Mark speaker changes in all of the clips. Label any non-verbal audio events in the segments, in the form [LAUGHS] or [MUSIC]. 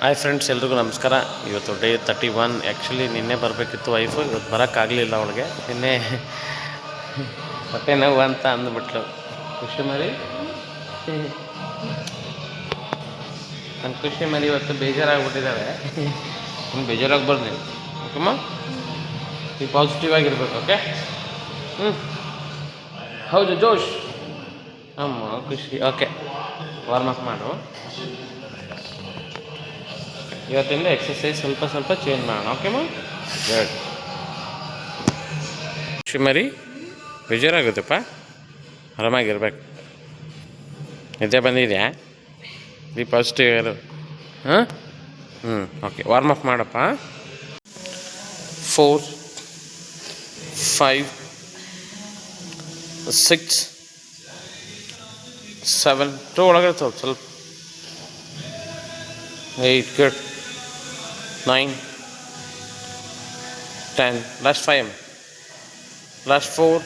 Speaker 1: Hi friends ಎಲ್ರಿಗೂ ನಮಸ್ಕಾರ. ಇವತ್ತು ಡೇ ತರ್ಟಿ ಒನ್ ಆ್ಯಕ್ಚುಲಿ ನಿನ್ನೆ ಬರಬೇಕಿತ್ತು ವೈಫು ಇವತ್ತು ಬರೋಕ್ಕಾಗಲಿಲ್ಲ ಅವಳಿಗೆ. ನಿನ್ನೆ ಹೊಟ್ಟೆ ನೋವು ಅಂತ ಅಂದ್ಬಿಟ್ಲು. ಖುಷಿ ಮರಿ? ನನ್ನ ಖುಷಿ ಮರಿ ಇವತ್ತು ಬೇಜಾರಾಗ್ಬಿಟ್ಟಿದ್ದಾವೆ ನೀನು ಬೇಜಾರಾಗ್ಬಾರ್ದು ನೀವು ಓಕೆಮ್ಮ? ಈ ಪಾಸಿಟಿವ್ ಆಗಿರ್ಬೇಕು ಓಕೆ ಹ್ಞೂ ಹೌದು, ಜೋಶ್. ಅಮ್ಮ, ಖುಷಿ. ಓಕೆ ವಾರ್ಮ್ ಅಪ್ ಮಾಡು. ಇವತ್ತಿಂದ ಎಕ್ಸಸೈಸ್ ಸ್ವಲ್ಪ ಸ್ವಲ್ಪ ಚೇಂಜ್ ಮಾಡೋಣ ಓಕೆಮ್ಮ ಗುಡ್ ಶಿಮರಿ ಮರಿ ಬೇಜಾರಾಗುತ್ತಪ್ಪ? ಆರಾಮಾಗಿರ್ಬೇಕು. ನಿದ್ದೆ ಬಂದಿದೆಯಾ? ಬಿ ಫಸ್ಟ್ ಇಯರ್ ಹಾಂ? ಹ್ಞೂ ಓಕೆ ವಾರ್ಮ್ ಅಪ್ ಮಾಡಪ್ಪ. Four five six seven two ಒಳಗಡೆ ಸ್ವಲ್ಪ ಸ್ವಲ್ಪ. Eight good nine ten last five last four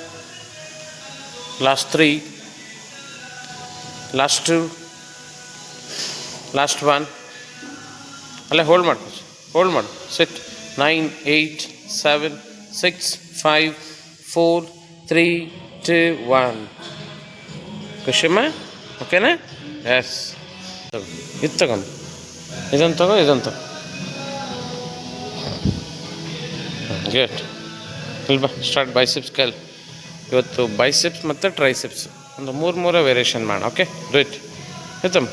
Speaker 1: last three last two last one ಅಲ್ಲೇ ಹೋಲ್ಡ್ ಮಾಡು ಹೋಲ್ಡ್ ಮಾಡು sit nine eight seven six five four three two one ಖುಷಿಮ್ಮ ಓಕೆನಾ yes ಇದು ತಗೊಂಡು. ಇದನ್ನು ತಗೋ ಇದನ್ನು ತಗೋ. ಗೇಟ್ ಇಲ್ವಾ ಸ್ಟಾರ್ಟ್ ಬೈಸಿಪ್ಸ್ ಕಲ್ ಇವತ್ತು ಬೈಸಿಪ್ಸ್ ಮತ್ತು ಟ್ರೈಸಿಪ್ಸ್ ಒಂದು ಮೂರು ಮೂರೇ ವೇರಿಯೇಷನ್ ಮಾಡೋಣ okay rate ಇತ್ತಮ್ಮ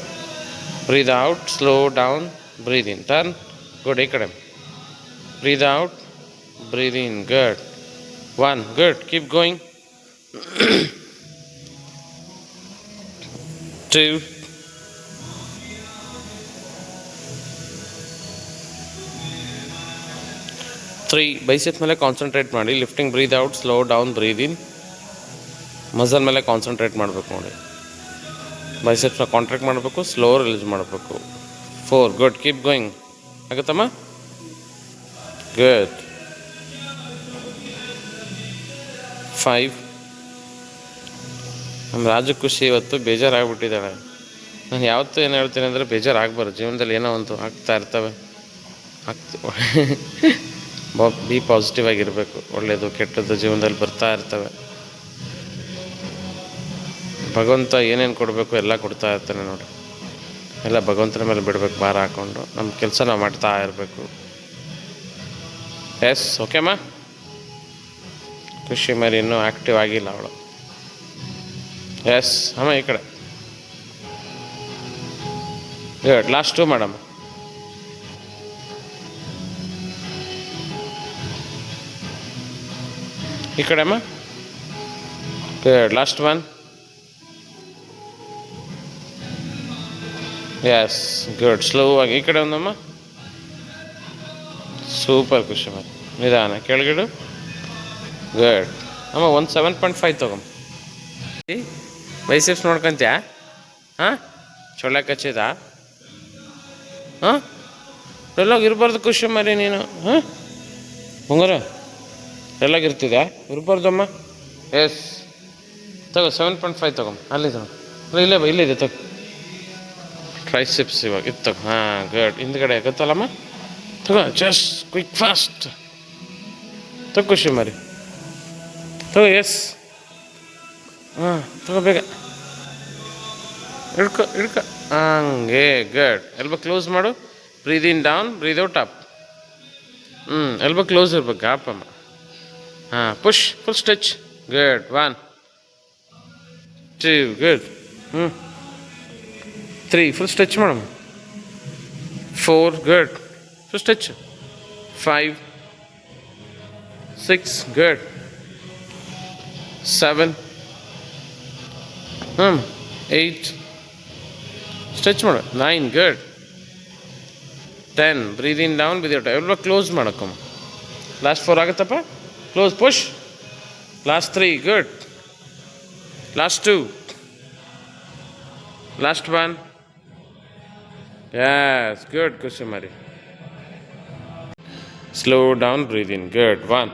Speaker 1: breathe out slow down breathe in turn good ಈ ಕಡೆ. Breathe out breathe in good one good keep going two three bicep ಮೇಲೆ ಕಾನ್ಸಂಟ್ರೇಟ್ ಮಾಡಿ. Lifting breathe out slow down breathe in muscle ಮೇಲೆ concentrate ಮಾಡಬೇಕು ನೋಡಿ. ಬೈಸೆಪ್ಸ್ನ contract ಮಾಡಬೇಕು slow release ಮಾಡಬೇಕು. ಫೋರ್ ಗುಡ್ ಕೀಪ್ ಗೋಯಿಂಗ್ ಆಗುತ್ತಮ್ಮ? ಗುಡ್ ಫೈವ್ ನಮ್ಮ ರಾಜು ಖುಷಿ ಇವತ್ತು ಬೇಜಾರಾಗ್ಬಿಟ್ಟಿದ್ದಾಳೆ. ನಾನು ಯಾವತ್ತೂ ಏನು ಹೇಳ್ತೀನಿ ಅಂದರೆ ಬೇಜಾರಾಗಬಾರ್ದು. ಜೀವನದಲ್ಲಿ ಏನೋ ಒಂದು ಆಗ್ತಾ ಇರ್ತವೆ. ಆಗ್ತ [LAUGHS] ಬಿ ಪಾಸಿಟಿವ್ ಆಗಿರಬೇಕು. ಒಳ್ಳೆಯದು ಕೆಟ್ಟದ್ದು ಜೀವನದಲ್ಲಿ ಬರ್ತಾ ಇರ್ತವೆ. ಭಗವಂತ ಏನೇನು ಕೊಡಬೇಕು ಎಲ್ಲ ಕೊಡ್ತಾ ಇರ್ತಾನೆ ನೋಡಿ. ಎಲ್ಲ ಭಗವಂತನ ಮೇಲೆ ಬಿಡಬೇಕು, ಭಾರ ಹಾಕ್ಕೊಂಡು ನಮ್ಮ ಕೆಲಸ ನಾವು ಮಾಡ್ತಾ ಇರಬೇಕು. ಎಸ್ ಓಕೆಮ್ಮ ಖುಷಿ ಮರಿ, ಇನ್ನೂ ಆ್ಯಕ್ಟಿವ್ ಆಗಿಲ್ಲ ಅವಳು. ಎಸ್ ಅಮ್ಮ ಈ ಕಡೆ. ಲಾಸ್ಟ್ ಮೇಡಮ್ ಈ ಕಡೆ ಅಮ್ಮ last one yes good slow ಆಗಿ ಈ ಕಡೆ ಒಂದಮ್ಮ. ಸೂಪರ್ ಖುಷಿ ಮತ್ತೆ ನಿಧಾನ. ಕೆಳಗಿಡು. ಗುಡ್ ಅಮ್ಮ, ಒಂದು ಸೆವೆನ್ ಪಾಯಿಂಟ್ ಫೈವ್ ತಗೊಂಬ ಬೈಸಿಪ್ಸ್ ನೋಡ್ಕೊಂತ್ಯಾ? ಹಾಂ? ಚೊಳ್ಳೆ ಕಚ್ಚಿದ? ಹಾಂ? ಎಲ್ಲೋಗಿ ಇರಬಾರ್ದು ಖುಷಿ ಮರಿ ನೀನು. ಹಾಂ? ಮುಂಗಾರ? ಎಲ್ಲಾಗಿರ್ತಿದೆ? ಇರ್ಬಾರ್ದಮ್ಮ ಎಸ್ ತಗೋ ಸೆವೆನ್ ಪಾಯಿಂಟ್ ಫೈವ್ ತಗೊಂಬ ಅಲ್ಲಿ ತಗೋ ಇಲ್ಲೇ ಬಾ, ಇಲ್ಲಿದೆ, ತಗೋ. ಟ್ರೈಸಿಪ್ಸ್ ಇವಾಗ, ಇದು ತಗೋ. ಹಾಂ ಗುಡ್ ಹಿಂದ್ಗಡೆ ಗೊತ್ತಲ್ಲಮ್ಮ? ತಗೋ ಜಸ್ಟ್ ಕ್ವಿಕ್ ಫಾಸ್ಟ್ ತಗೋ ಖುಷಿ ಮರಿ. ತಗೋ ಎಸ್ ಹಾಂ, ತಗೋ ಬೇಗ. ಹಿಡ್ಕೊ ಹಿಡ್ಕೊ ಹಂಗೆ ಗುಡ್ ಎಲ್ಬ ಕ್ಲೋಸ್ ಮಾಡು. Breathe in down breathe out up ಹ್ಞೂ ಎಲ್ಬ ಕ್ಲೋಸ್ ಇರ್ಬೇಕು ಗಾಪ್ ಅಮ್ಮ ಹಾಂ push full stretch good one two good ಹ್ಞೂ ತ್ರೀ ಫುಲ್ ಸ್ಟಿಚ್ ಮಾಡಮ್ಮ four good full stretch five six good seven ಹ್ಞೂ ಏಯ್ಟ್ ಸ್ಟಿಚ್ ಮಾಡು. Nine good ten breathing down ಬಿದ್ದು ಎಲ್ಲ ಕ್ಲೋಸ್ ಮಾಡಕ್ಕಮ್ಮ ಲಾಸ್ಟ್ ಫೋರ್ ಆಗುತ್ತಪ್ಪ? Close push last three good last two last one yes good ಖುಷಿ ಮರಿ slow down breathe in good one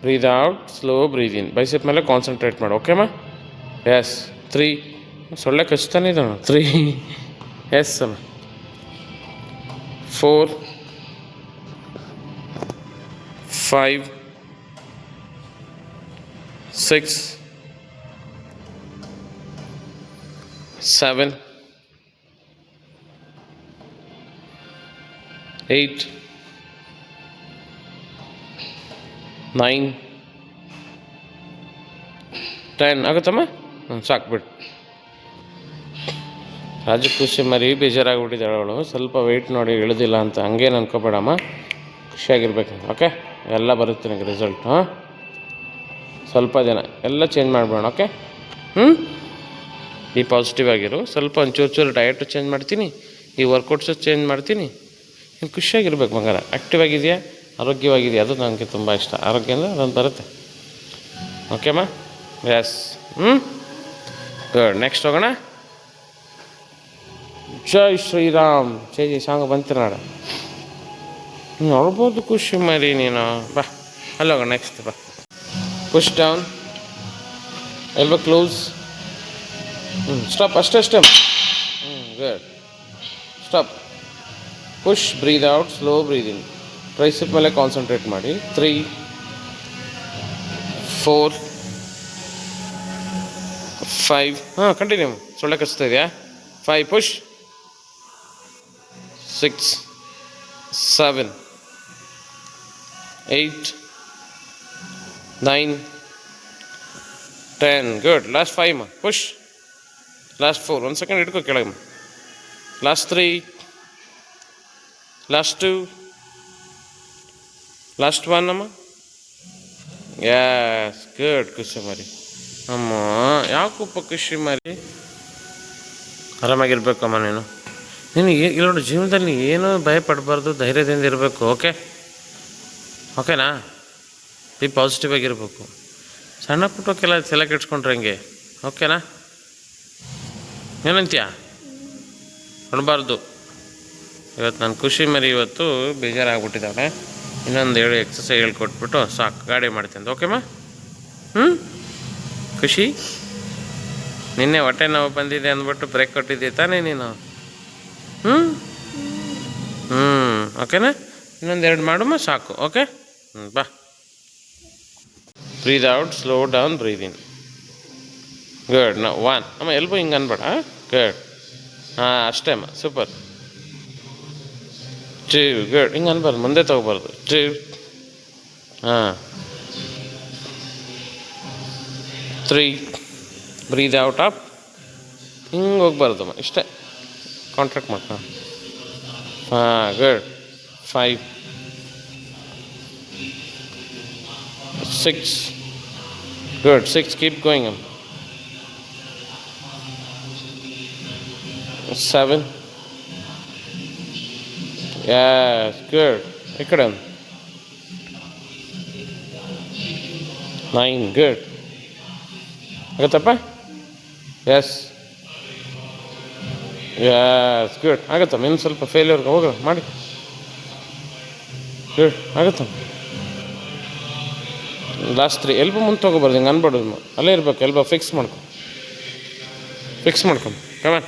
Speaker 1: breathe out slow breathe in bicep ಮೇಲೆ concentrate ಮಾಡು ಓಕೆಮ್ಮ yes three ಸೊಳ್ಳೆ ಕಚ್ತಾನೆ ಇದ್ದಾನ ತ್ರೀ ಎಸ್ ಅಮ್ಮ four five six, seven, eight, nine, ten ಆಗುತ್ತಮ್ಮ? ಹ್ಞೂ ಸಾಕು ರಾಜಕೃಷಿ ಮರಿ ಬೇಜಾರಾಗ್ಬಿಟ್ಟಿದ್ದಾಳೆ ಅವಳು. ಸ್ವಲ್ಪ ವೆಯ್ಟ್ ನೋಡಿ ಇಳಿದಿಲ್ಲ ಅಂತ. ಹಂಗೇನು ಅನ್ಕೋಬೇಡಮ್ಮ. ಖುಷಿಯಾಗಿರ್ಬೇಕು ಓಕೆ ಎಲ್ಲ ಬರುತ್ತೆ ನನಗೆ ರಿಸಲ್ಟ್ ಹಾಂ? ಸ್ವಲ್ಪ ದಿನ ಎಲ್ಲ ಚೇಂಜ್ ಮಾಡಿಬಿಡೋಣ ಓಕೆ ಹ್ಞೂ ಈ ಪಾಸಿಟಿವ್ ಆಗಿರು, ಸ್ವಲ್ಪ ಒಂಚೂರು ಚೂರು ಡಯಟು ಚೇಂಜ್ ಮಾಡ್ತೀನಿ, ಈ ವರ್ಕೌಟ್ಸು ಚೇಂಜ್ ಮಾಡ್ತೀನಿ. ನೀವು ಖುಷಿಯಾಗಿರ್ಬೇಕು ಮಗನ ಆ್ಯಕ್ಟಿವ್ ಆಗಿದೆಯಾ? ಆರೋಗ್ಯವಾಗಿದೆಯಾ? ಅದು ನನಗೆ ತುಂಬ ಇಷ್ಟ. ಆರೋಗ್ಯ ಅಂದರೆ ಅದೊಂದು ಬರುತ್ತೆ. ಓಕೆಮ್ಮ ಎಸ್ ಹ್ಞೂ ಗುಡ್ ನೆಕ್ಸ್ಟ್ ಹೋಗೋಣ. ಜೈ ಶ್ರೀರಾಮ್. ಜೈ ಜೈ. ಸಾಂಗ್ ಬಂತೀರ ನಾಡ. ನೋಡ್ಬೋದು, ಖುಷಿ ಮರಿ ನೀನು. ಬಾ, ಅಲ್ಲೋಗ ನೆಕ್ಸ್ಟ್ ಬಾ. ಪುಷ್ ಡೌನ್ ಎಲ್ವ ಕ್ಲೋಸ್ ಹ್ಞೂ ಸ್ಟಾಪ್ ಅಷ್ಟೇ ಅಷ್ಟೇ. ಹ್ಞೂ good stop push breathe out slow breathe price tricep ಮೇಲೆ ಕಾನ್ಸಂಟ್ರೇಟ್ ಮಾಡಿ. ತ್ರೀ ಫೋರ್ ಫೈವ್ ಹಾಂ ಕಂಟಿನ್ಯೂ ಸೊಳ್ಳೆ ಕಚ್ತಾ ಇದೆಯಾ? Five push six seven eight nine ten good last five ಮಾ ಪುಷ್ ಲಾಸ್ಟ್ ಫೋರ್ ಒಂದು ಸೆಕೆಂಡ್ ಇಟ್ಕೋ ಕೆಳಗೆ last three last two last one ಅಮ್ಮ ಯಾಸ್ ಗುಡ್ ಖುಷಿ ಮರಿ ಅಮ್ಮ ಯಾಕಪ್ಪ ಖುಷಿ ಮರಿ ಆರಾಮಾಗಿರ್ಬೇಕಮ್ಮ ನೀನು ನೀನು ಏ ಇಲ್ಲ ನೋಡಿ ಜೀವನದಲ್ಲಿ ಏನೂ ಭಯ ಪಡಬಾರ್ದು ಧೈರ್ಯದಿಂದ ಇರಬೇಕು ಓಕೆ ಓಕೆನಾ? ಬಿ ಪಾಸಿಟಿವ್ ಆಗಿರಬೇಕು. ಸಣ್ಣ ಪುಟ್ಟಕ್ಕೆಲ್ಲ ತಲೆ ಕೆಡ್ಸ್ಕೊಂಡ್ರೆ ಹಂಗೆ? ಓಕೆನಾ? ಏನಂತೀಯ? ಕೊಡಬಾರ್ದು ಇವತ್ತು ನಾನು ಖುಷಿ ಮರಿ ಇವತ್ತು ಬೇಜಾರಾಗ್ಬಿಟ್ಟಿದ್ದಾಳೆ ಇನ್ನೊಂದು ಹೇಳಿ ಎಕ್ಸಸೈಸ್ ಹೇಳ್ಕೊಟ್ಬಿಟ್ಟು ಸಾಕು, ಗಾಡಿ ಮಾಡ್ತೀನಿ ಓಕೆಮ್ಮ ಹ್ಞೂ ಖುಷಿ? ನಿನ್ನೆ ಹೊಟ್ಟೆ ನಾವು ಬಂದಿದೆ ಅಂದ್ಬಿಟ್ಟು ಬ್ರೇಕ್ ಕೊಟ್ಟಿದ್ದೆ ತಾನೇ ನೀನು? ಹ್ಞೂ ಹ್ಞೂ ಓಕೆನಾ? ಇನ್ನೊಂದು ಎರಡು ಮಾಡುಮ್ಮ ಸಾಕು, ಓಕೆ? ಬಾ. Breathe out slow down breathe in good ನಾ ಒನ್ ಅಮ್ಮ ಎಲ್ಬೋ ಹಿಂಗೆ ಅನ್ಬೇಡ ಗುಡ್ ಹಾಂ, ಅಷ್ಟೇ ಅಮ್ಮ ಸೂಪರ್ ಟೂ ಗುಡ್ ಹಿಂಗೆ ಅನ್ಬಾರ್ದು, ಮುಂದೆ ತೊಗೋಬಾರ್ದು. ಟೂ ಹಾಂ. ತ್ರೀ ಬ್ರೀದ್ ಔಟ್ ಅಪ್ ಹಿಂಗೆ ಹೋಗ್ಬಾರ್ದಮ್ಮ ಇಷ್ಟೇ. ಕಾಂಟ್ರಾಕ್ಟ್ ಮಾಡ್ಕೊ. ಹಾಂ good five Six. Good. Six. Keep going. Seven. Yes. Good. Ikkadam. Nine. Good. ಆಗತ್ತಪ್ಪ ಎಸ್ ಎಸ್ ಗುಡ್ ಆಗತ್ತಮ್ಮ ಇನ್ನು ಸ್ವಲ್ಪ ಫೇಲ್ಯೂರ್ಗೆ ಹೋಗ ಮಾಡಿ ಗುಡ್ ಆಗತ್ತಮ್ಮ ಲಾಸ್ಟ್ ತ್ರೀ ಎಲ್ಬೋ ಮುಂದೆ ತೊಗೊಬಾರ್ದು ಹಿಂಗೆ ಅನ್ಬಾರ್ದು ಅಲ್ಲೇ ಇರ್ಬೇಕು ಎಲ್ಬ ಫಿಕ್ಸ್ ಮಾಡ್ಕೊ. ಫಿಕ್ಸ್ ಮಾಡ್ಕೊಂಡು ಕಮಾನ್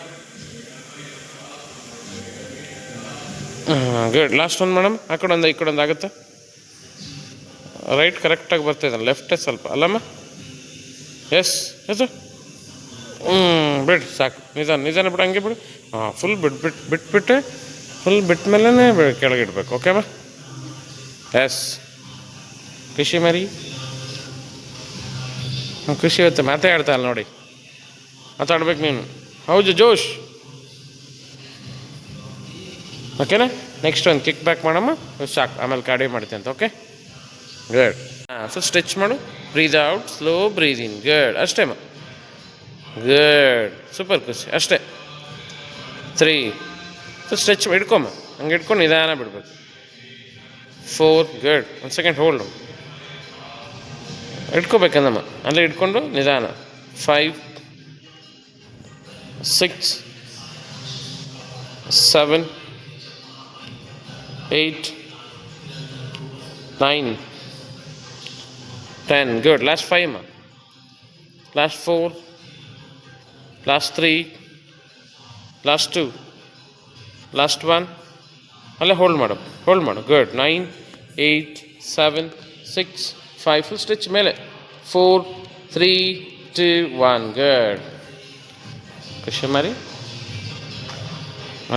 Speaker 1: ಗುಡ್ ಲಾಸ್ಟ್ ಒಂದು ಮೇಡಮ್ ಆ ಕಡೆ ಒಂದು, ಈ ಕಡೆ ಒಂದು ಆಗುತ್ತೆ. ರೈಟ್ ಕರೆಕ್ಟಾಗಿ ಬರ್ತಾಯಿದ್ದಾನೆ ಲೆಫ್ಟೇ ಸ್ವಲ್ಪ. ಅಲ್ಲಮ್ಮ? ಎಸ್ ಎಸ್ ಹ್ಞೂ ಬಿಡು, ಸಾಕು. ನಿಧಾನ ನಿಧಾನ ಬಿಡು, ಹಂಗೆ ಬಿಡು. ಹಾಂ ಫುಲ್ ಬಿಟ್ಟು ಬಿಟ್ಟು ಬಿಟ್ಬಿಟ್ಟೆ ಫುಲ್ ಬಿಟ್ಟ ಮೇಲೇ ಇಡಬೇಕು. ಓಕೆಮ್ಮ ಎಸ್ ಖುಷಿ ಮರಿ ಖುಷಿ ಮಾತಾಡ್ತಾ ಮಾತಾಡ್ತಾಳೆ ನೋಡಿ. ಮಾತಾಡ್ಬೇಕು ನೀನು. ಹೌದು, ಜೋಶ್. ಓಕೆನಾ ನೆಕ್ಸ್ಟ್ ಒಂದು ಕಿಕ್ ಬ್ಯಾಕ್ ಮಾಡಮ್ಮ. ಸಾಕು, ಆಮೇಲೆ ಕಾಡಿ ಮಾಡ್ತೀನಿ ಅಂತ ಓಕೆ ಗಡ್ ಹಾಂ ಸೊ ಸ್ಟ್ರೆಚ್ ಮಾಡು. Breathe out slow breathe in good ಅಷ್ಟೇ ಮ. ಗುಡ್ ಸೂಪರ್ ಖುಷಿ. ಅಷ್ಟೇ. ತ್ರೀ ಸೊ ಸ್ಟ್ರೆಚ್ ಹಿಡ್ಕೊಮ್ಮ ಹಂಗೆ ಹಿಡ್ಕೊಂಡು ನಿಧಾನ ಬಿಡ್ಬೇಕು. ಫೋರ್ ಗಡ್ ಒಂದು ಸೆಕೆಂಡ್ ಹೋಲ್ಡ್ ಇಟ್ಕೋಬೇಕು ನಮ್ಮ. ಅಲ್ಲೇ ಇಟ್ಕೊಂಡು ನಿಧಾನ. Five six seven eight nine ten good last five ಅಮ್ಮ last four last three last two last one ಅಲ್ಲೇ ಹೋಲ್ಡ್ ಮಾಡು. ಹೋಲ್ಡ್ ಮಾಡು. Good nine eight seven six five full stretch ಮೇಲೆ four three two one good ಖುಷಿ ಮಾರಿ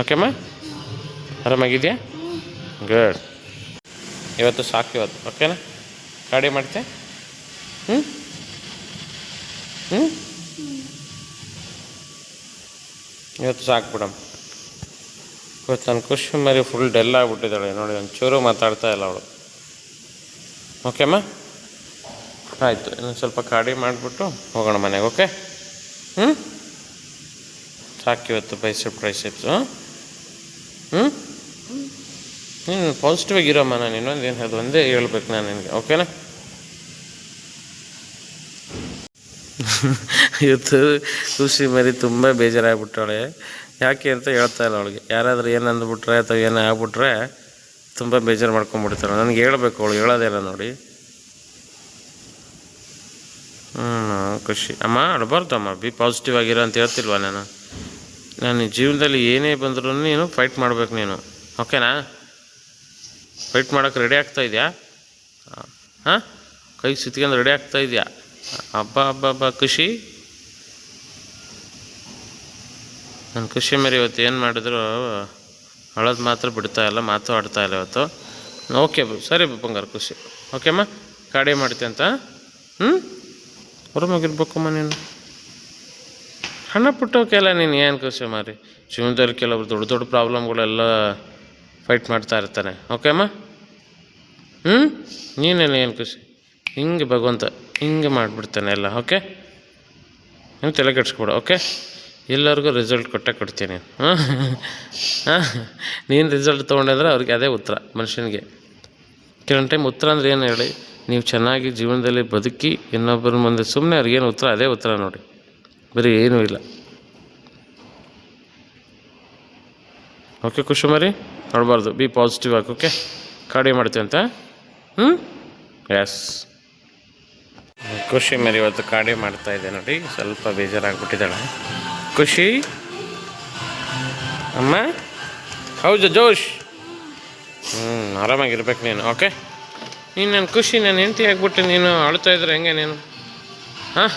Speaker 1: ಓಕೆಮ್ಮ ಆರಾಮಾಗಿದೆಯಾ good ಇವತ್ತು ಸಾಕು ಇವತ್ತು. ಓಕೆನಾ ಗಾಡಿ ಮಾಡ್ತೆ? ಹ್ಞೂ ಹ್ಞೂ ಇವತ್ತು ಸಾಕು ಬಿಡಮ್ಮ. ಇವತ್ತು ನನ್ನ ಖುಷಿ ಮರಿ ಫುಲ್ ಡೆಲ್ ಆಗಿಬಿಟ್ಟಿದ್ದಾಳೆ. ನೋಡಿ ಚೂರು ಮಾತಾಡ್ತಾ ಇಲ್ಲ ಅವಳು. ಓಕೆಮ್ಮ ಆಯಿತು, ಇನ್ನೊಂದು ಸ್ವಲ್ಪ ಕಾಡಿ ಮಾಡಿಬಿಟ್ಟು ಹೋಗೋಣ ಮನೆಗೆ ಓಕೆ ಹ್ಞೂ ಇವತ್ತು ಬೈಸೆಪ್ ಟ್ರೈಸೆಪ್ಸು ಹ್ಞೂ ನೀನು ಪಾಸಿಟಿವ್ ಆಗಿರೋಮ್ಮ ನಾನು ಇನ್ನೊಂದು ಏನು ಅದು ಒಂದೇ ಹೇಳ್ಬೇಕು ನಾನು ನಿನಗೆ ಓಕೆನಾ [LAUGHS] ಇವತ್ತು ಖುಷಿ ಮರಿ ತುಂಬ ಬೇಜಾರಾಗ್ಬಿಟ್ಟಾಳೆ ಯಾಕೆ ಅಂತ ಹೇಳ್ತಾ ಇಲ್ಲ ಅವಳಿಗೆ. ಯಾರಾದರೂ ಏನು ಅಂದ್ಬಿಟ್ರೆ ಅಥವಾ ಏನೋ ಆಗ್ಬಿಟ್ರೆ ತುಂಬ ಬೇಜಾರು ಮಾಡ್ಕೊಂಡ್ಬಿಡ್ತಾಳೆ. ನನಗೆ ಹೇಳ್ಬೇಕು ಅವಳು, ಹೇಳೋದೇ ಇಲ್ಲ ನೋಡಿ. ಹ್ಞೂ ಖುಷಿ. ಅಮ್ಮ ಅಡಬಾರ್ದು ಅಮ್ಮ. ಬಿ ಪಾಸಿಟಿವ್ ಆಗಿರೋ ಅಂತ ಹೇಳ್ತಿಲ್ವಾ ನಾನು? ನಾನು ಜೀವನದಲ್ಲಿ ಏನೇ ಬಂದರೂ ನೀನು ಫೈಟ್ ಮಾಡ್ಬೇಕು ನೀನು. ಓಕೆನಾ ಫೈಟ್ ಮಾಡೋಕೆ ರೆಡಿ ಆಗ್ತಾ ಇದೆಯಾ? ಹಾಂ? ಕೈ ಸುತ್ಕೊಂಡು ರೆಡಿ ಆಗ್ತಾ ಇದೆಯಾ? ಹಬ್ಬ ಹಬ್ಬ ಹಬ್ಬ, ಖುಷಿ? ನನ್ನ ಖುಷಿ ಮೇರೆ ಇವತ್ತು ಏನು ಮಾಡಿದ್ರು? ಅಳೋದು ಮಾತ್ರ ಬಿಡ್ತಾ ಇಲ್ಲ, ಮಾತು ಆಡ್ತಾ ಇಲ್ಲ ಇವತ್ತು. ಓಕೆ ಸರಿ ಬಂಗಾರ, ಖುಷಿ. ಓಕೆಮ್ಮ ಗಾಡಿ ಮಾಡ್ತೆ ಅಂತ ಹ್ಞೂ ಹೊರಮಗಿರ್ಬೇಕಮ್ಮ ನೀನು? ಹಣ ಪುಟ್ಟೋಕೆಲ್ಲ ನೀನು ಏನು ಖುಷಿ ಮಾರಿ? ಜೀವನದಲ್ಲಿ ಕೆಲವರು ದೊಡ್ಡ ದೊಡ್ಡ ಪ್ರಾಬ್ಲಮ್ಗಳೆಲ್ಲ ಫೈಟ್ ಮಾಡ್ತಾ ಇರ್ತಾನೆ. ಓಕೆಮ್ಮ ಹ್ಞೂ ನೀನೇನು ಏನು ಖುಷಿ? ಹಿಂಗೆ ಭಗವಂತ ಹಿಂಗೆ ಮಾಡಿಬಿಡ್ತಾನೆ ಎಲ್ಲ ಓಕೆ ನೀವು ತಲೆ ಕೆಡಿಸ್ಕೊಡು ಓಕೆ ಎಲ್ಲರಿಗೂ ರಿಸಲ್ಟ್ ಕೊಟ್ಟೆ ಕೊಡ್ತೀನಿ. ಹಾಂ ಹಾಂ? ನೀನು ರಿಸಲ್ಟ್ ತೊಗೊಂಡಿದ್ರೆ ಅವ್ರಿಗೆ ಅದೇ ಉತ್ತರ ಮನುಷ್ಯನಿಗೆ. ಕೆಲವೊಂದು ಟೈಮ್ ಉತ್ತರ ಅಂದ್ರೆ ಏನು ಹೇಳಿ? ನೀವು ಚೆನ್ನಾಗಿ ಜೀವನದಲ್ಲಿ ಬದುಕಿ ಇನ್ನೊಬ್ಬರ ಮುಂದೆ ಸುಮ್ಮನೆ ಅವ್ರಿಗೇನು ಉತ್ತರ, ಅದೇ ಉತ್ತರ ನೋಡಿ. ಬರೀ ಏನೂ ಇಲ್ಲ. ಓಕೆ ಕುಶುಮರಿ ನೋಡಬಾರ್ದು. ಬಿ ಪಾಸಿಟಿವ್ ಹಾಕೋಕೆ ಕಾಡಿ ಮಾಡ್ತೀವಿ ಅಂತ? ಹ್ಞೂ ಎಸ್ ಖುಷಿ ಮೇರಿ, ಇವತ್ತು ಕಾಡಿ ಮಾಡ್ತಾ ಇದೆ ನೋಡಿ. ಸ್ವಲ್ಪ ಬೇಜಾರಾಗ್ಬಿಟ್ಟಿದ್ದಾಳೆ. ಖುಷಿ? ಅಮ್ಮ? ಹೌದು, ಜೋಶ್. ಹ್ಞೂ ಆರಾಮಾಗಿರ್ಬೇಕು ನೀನು ಓಕೆ ನೀನು ನನ್ನ ಖುಷಿ, ನಾನು ಹೆಂಡತಿ ಆಗ್ಬಿಟ್ಟು ನೀನು ಅಳ್ತಾ ಇದ್ರೆ ಹೆಂಗೆ ನೀನು? ಹಾಂ?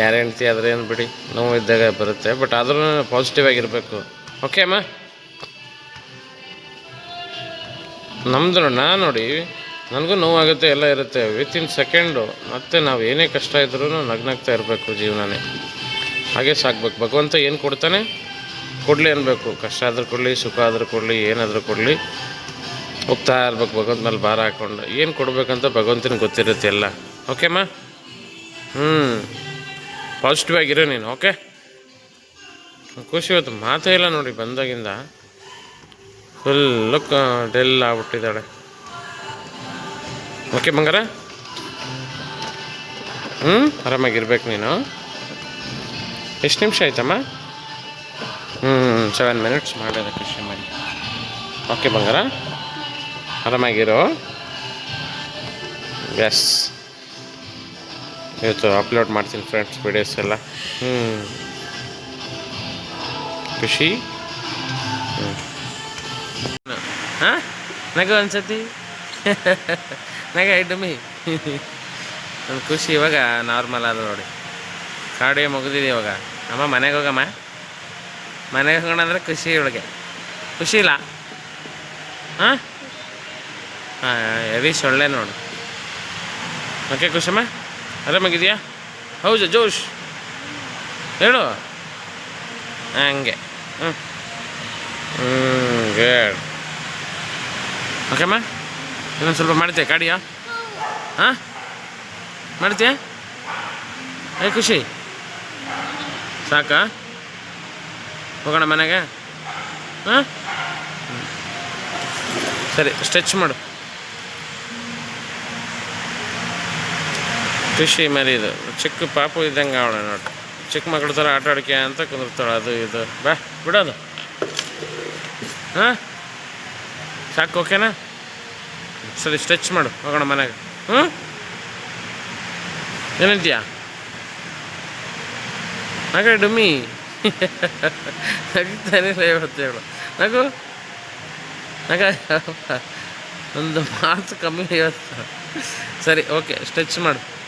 Speaker 1: ಯಾರು ಹೆಂಡ್ತಿ ಆದರೆ ಏನು ಬಿಡಿ, ನೋವು ಇದ್ದಾಗ ಬರುತ್ತೆ ಬಟ್ ಆದ್ರೂ ಪಾಸಿಟಿವ್ ಆಗಿರಬೇಕು. ಓಕೆ ಅಮ್ಮ? ನಮ್ದು ನಾ ನೋಡಿ, ನನಗೂ ನೋವಾಗುತ್ತೆ, ಎಲ್ಲ ಇರುತ್ತೆ. ವಿತ್ ಇನ್ ಸೆಕೆಂಡು ಮತ್ತು ನಾವು ಏನೇ ಕಷ್ಟ ಇದ್ರೂ ನಗ್ನಾಗ್ತಾ ಇರಬೇಕು ಜೀವನನೇ. ಹಾಗೆ ಸಾಕ್ಬೇಕು. ಭಗವಂತ ಏನು ಕೊಡ್ತಾನೆ? ಕೊಡಲಿ ಅನ್ಬೇಕು. ಕಷ್ಟ ಆದರೂ ಕೊಡಲಿ, ಸುಖ ಆದರೂ ಕೊಡಲಿ, ಏನಾದರೂ ಕೊಡಲಿ. ಹೋಗ್ತಾ ಇರ್ಬೇಕು, ಭಗವಂತ ಮೇಲೆ ಭಾರ ಹಾಕ್ಕೊಂಡು ಏನು ಕೊಡಬೇಕಂತ ಭಗವಂತನಿಗೆ ಗೊತ್ತಿರುತ್ತೆ ಎಲ್ಲ. ಓಕೆಮ್ಮ ಹ್ಞೂ ಪಾಸಿಟಿವ್ ಆಗಿರೋ ನೀನು ಓಕೆ ಖುಷಿ ಇವತ್ತು ಮಾತೇ ಇಲ್ಲ ನೋಡಿ, ಬಂದಾಗಿಂದ. Full del ಆಗ್ಬಿಟ್ಟಿದ್ದಾಳೆ. ಓಕೆ ಬಂಗಾರ? ಹ್ಞೂ ಆರಾಮಾಗಿರ್ಬೇಕು ನೀನು. ಎಷ್ಟು ನಿಮಿಷ ಆಯ್ತಮ್ಮ? ಹ್ಞೂ ಸೆವೆನ್ ಮಿನಿಟ್ಸ್ ಮಾಡಿದೆ ಖುಷಿ ಮಾಡಿ. ಓಕೆ ಬಂಗಾರ? ಆರಾಮಾಗಿರೋ? ಎಸ್ ಇವತ್ತು ಅಪ್ಲೋಡ್ ಮಾಡ್ತೀನಿ ಫ್ರೆಂಡ್ಸ್ ವಿಡಿಯೋಸ್ ಎಲ್ಲ. ಹ್ಞೂ ಖುಷಿ? ಹಾಂ? ನಗು ಅನ್ಸತಿ? ನಗ ಐಟಮಿ ನನ್ನ ಖುಷಿ ಇವಾಗ ನಾರ್ಮಲ್ ಆದ ನೋಡಿ. ಕಾಡಿಗೆ ಮುಗಿದಿದೆ ಇವಾಗ. ಅಮ್ಮ, ಮನೆಗೆ ಹೋಗಮ್ಮ. ಮನೆಗೆ ಹೋಗೋಣ ಅಂದರೆ ಖುಷಿ ಇವಳಿಗೆ. ಖುಷಿ ಇಲ್ಲ? ಹಾಂ? ಹಾಂ ಎವಿ ಸೊಳ್ಳೆ ನೋಡು. ಓಕೆ ಖುಷಮ್ಮ ಆರಾಮಾಗಿದೆಯಾ ಹೌದು, ಜೋಶ್. ಹೇಳು. ಹಂಗೆ. ಹ್ಞೂ ಹ್ಞೂ ಗುಡ್ ಓಕೆಮ್ಮ? ಇನ್ನೊಂದು ಸ್ವಲ್ಪ ಮಾಡ್ತೀಯ? ಕಾಡಿಯಾ? ಹಾಂ? ಮಾಡ್ತೀಯ? ಏ, ಖುಷಿ. ಸಾಕಾ? ಹೋಗೋಣ ಮನೆಗೆ? ಹಾಂ? ಸರಿ, ಸ್ಟ್ರೆಚ್ ಮಾಡು. ಖುಷಿ ಮರಿ ಇದು. ಚಿಕ್ಕ ಪಾಪು ಇದ್ದಂಗೆ ಅವಳೆ ನೋಡಿ. ಚಿಕ್ಕ ಮಕ್ಳ ಥರ ಆಟ ಆಡಿಕೆ ಅಂತ ಕುಂದಿರ್ತಾಳೆ. ಅದು, ಇದು. ಬಾ, ಬಿಡೋದು. ಹಾಂ? ಸಾಕು, ಓಕೆನಾ? ಸರಿ, ಸ್ಟ್ರೆಚ್ ಮಾಡು. ಹೋಗೋಣ ಮನೆಗೆ. ಹ್ಞೂ ಏನಂತೀಯಾ? ನಗ, ಡುಮ್ಮಿ. ನಗ್ತಾನೆ ಇವತ್ತು ಹೇಳು. ನಗು? ನಗ ಒಂದು ಮಾತು ಕಮ್ಮಿ ಇವತ್ತು. ಸರಿ, ಓಕೆ, ಸ್ಟ್ರೆಚ್ ಮಾಡು.